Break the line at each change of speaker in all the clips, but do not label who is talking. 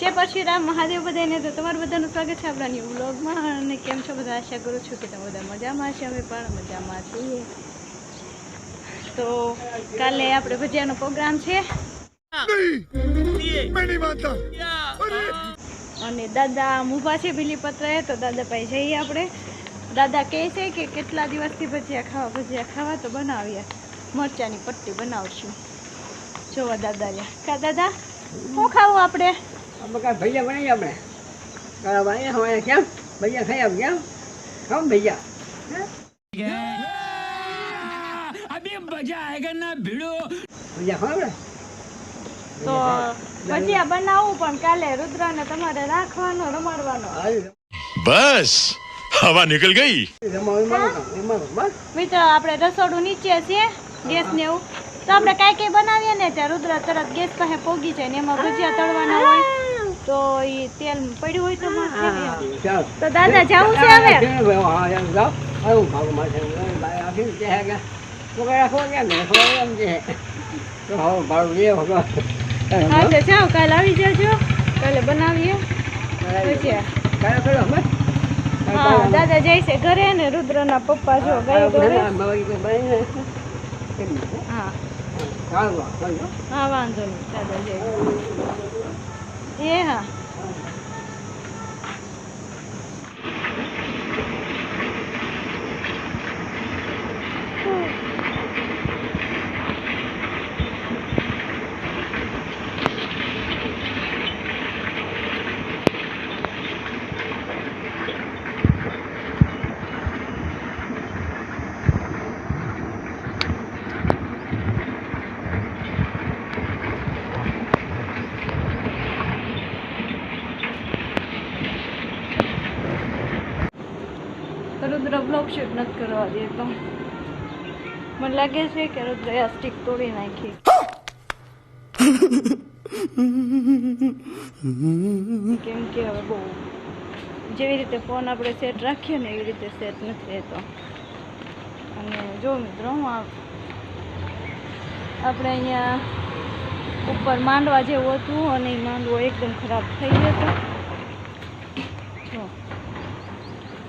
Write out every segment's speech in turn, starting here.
જે પછી રામ મહાદેવ બધાને તો તમારું બધાનું સ્વાગત છે આપણા ન્યૂ બ્લોગમાં અને કેમ છો બધા? આશા કરું છું કે તમે બધા મજામાં છે. અમે પણ મજામાં છીએ. તો કાલે આપણે ભજીયાનો પ્રોગ્રામ છે. અને દાદા ઊભા છે બીલીપત્રએ તો દાદા પાસે જઈએ આપણે. દાદા કહે છે કે કેટલા દિવસથી ભજીયા ખાવા ભજીયા ખાવા? તો બનાવીએ. મરચાની પટ્ટી બનાવશું. જોવા દાદા કા દાદા શું ખાવું આપણે?
અમે કાંઈ ભૈયા બનાવી આપણે? અહીંયા કેમ? ભૈયા ખાઈ આપ કેમ? કેમ ભૈયા?
અભી તમારે રાખવાનો રમાડવાનો.
બસ હવા નીકળ ગઈ.
મિત્રો આપણે રસોડું નીચે છીએ ગેસ ને એવું. તો આપડે કઈ કઈ બનાવીએ ને ત્યાં રુદ્ર તરત ગેસ પાસે પોગી જાય ને એમાં ભજીયા તળવાના હોય. તો એ તેલ પડ્યું હોય તો આવે. તો દાદા જવું છે હવે?
મારે આખી રીતે હે કે પકડ રાખો એમ છે? તો હવે ભાડું લે
હા તો જાઓ કાલે આવી જજો. કાલે બનાવીએ. ભજીયા
કાલે કરો
હા દાદા જાય છે ઘરે ને રુદ્રના પપ્પા જો ગયો ઘરે. હા. હા વાંધો નહીં. દાદા જાય. એ રુદ્ર બ્લોક શૂટ નથી કરવા દેતો મને લાગે છે કે રુદ્ર આ સ્ટીક તોડી નાખી. કેમ કે હવે બહુ જેવી રીતે ફોન આપણે સેટ રાખીએ ને એવી રીતે સેટ નથી રહેતો. અને જો મિત્રો, હું આપણે અહીંયા ઉપર માંડવા જેવું હતું અને એ માંડવો એકદમ ખરાબ થઈ ગયો હતો જો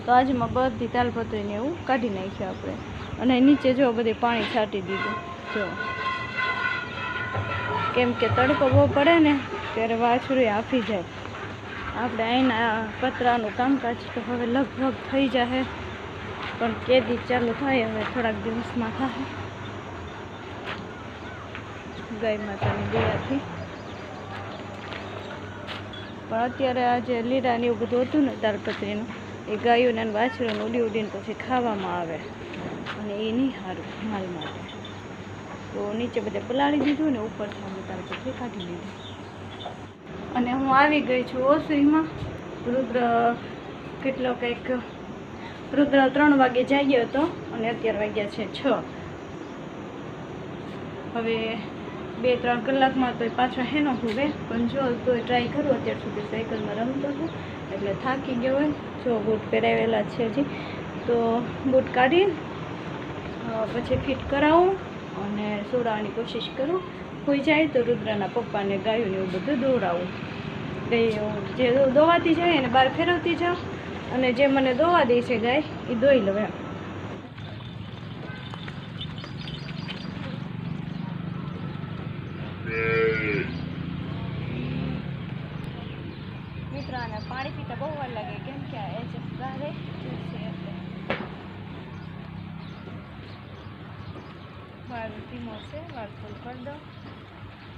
તો આજમાં બધી તાલપત્રીને એવું કાઢી નાખ્યું આપણે. અને નીચે જો બધે પાણી છાંટી દીધું. જો. કેમ કે તડકો બહુ પડે ને, ત્યારે વાછરું આફી જાય. આપણે અહીંના પતરાનું કામકાજ તો હવે લગભગ થઈ જશે પણ કેદી ચાલુ થાય, હવે થોડાક દિવસમાં થાય ગાય માતાની દયાથી પણ અત્યારે આજે લીરાને એવું બધું હતું ને તાલપત્રીનું એ ગાયોને અને ઉડી ઉડીને પછી ખાવામાં આવે. અને એ નહીં સારું માલ માટે તો નીચે બધે પલાળી દીધું ને ઉપરથી અમે પછી કાઢી દીધું અને હું આવી ગઈ છું ઓસરીમાં. રુદ્ર કેટલો કંઈક, રુદ્ર ત્રણ વાગે જાગ્યો હતો અને અત્યાર વાગ્યા છે છ. હવે બે ત્રણ કલાકમાં તો પાછો હેનો હોવે. પણ જો તો ટ્રાય કરું અત્યાર સુધી સાયકલમાં રમતો હતો એટલે થાકી ગયો હોય જો બૂટ પહેરાવેલા છે હજી, તો બૂટ કાઢી પછી ફિટ કરાવું અને સોડાવવાની કોશિશ કરું. કોઈ જાય તો રુદ્રના પપ્પાને ગાયોને એવું બધું દોડાવું. ગઈ જે દોવાતી જાય એને બહાર ફેરવતી જાઉં અને જે મને દોવા દે છે ગાય એ દોઈ લઉં એમ. મિત્રો આને પાણી પીતા બહુ વાર લાગે. કેમ કે આ એચ ગારે છે એટલે. વાળ ધીમો છે વાળ ફૂલ કરી દો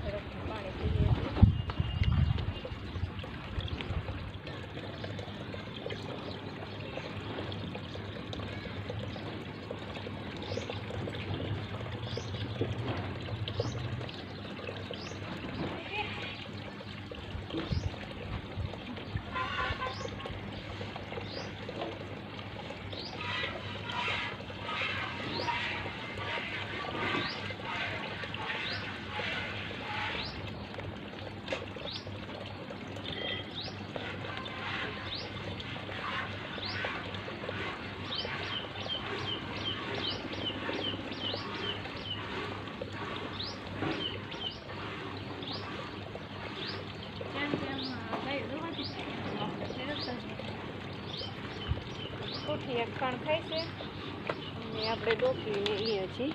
ઝડપથી પાણી પીએ એક કણ થાય છે. અને આપણે ડોકલીને એ હજી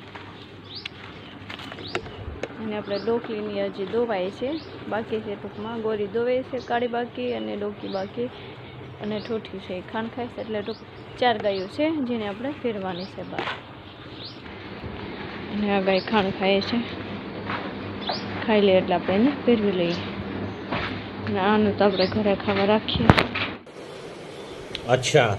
અને આપણે ડોકલીની હજી દોવાય છે, બાકી છે ટૂંકમાં ગોરી દોવે છે, કાળી બાકી અને ડોકી બાકી. અને ઠોઠી છે ખાંડ ખાય છે, એટલે ટૂંક ચાર ગાયો છે, જેને આપણે ફેરવાની છે બહાર. અને આ ગાય ખાંડ ખાય છે. ખાઈ લઈએ એટલે આપણે એને ફેરવી લઈએ. અને આનું તો આપણે ઘરે ખાવા રાખીએ.
અચ્છા.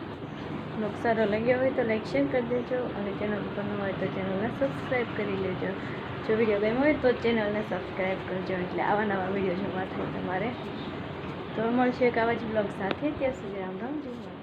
બ્લોગ સારો હોય તો લાઈક શેર કરી દેજો અને ચેનલ ઉપર ન હોય તો ચેનલને સબસ્ક્રાઈબ કરી લેજો. જો વીડિયો ગમ્યો હોય તો ચેનલને સબસ્ક્રાઈબ કરજો એટલે આવા નવા વીડિયો જોવા થાય તમારે. તો મળશે એક આવા જ બ્લોગ સાથે. ત્યાં સુધી રામ રામ માતા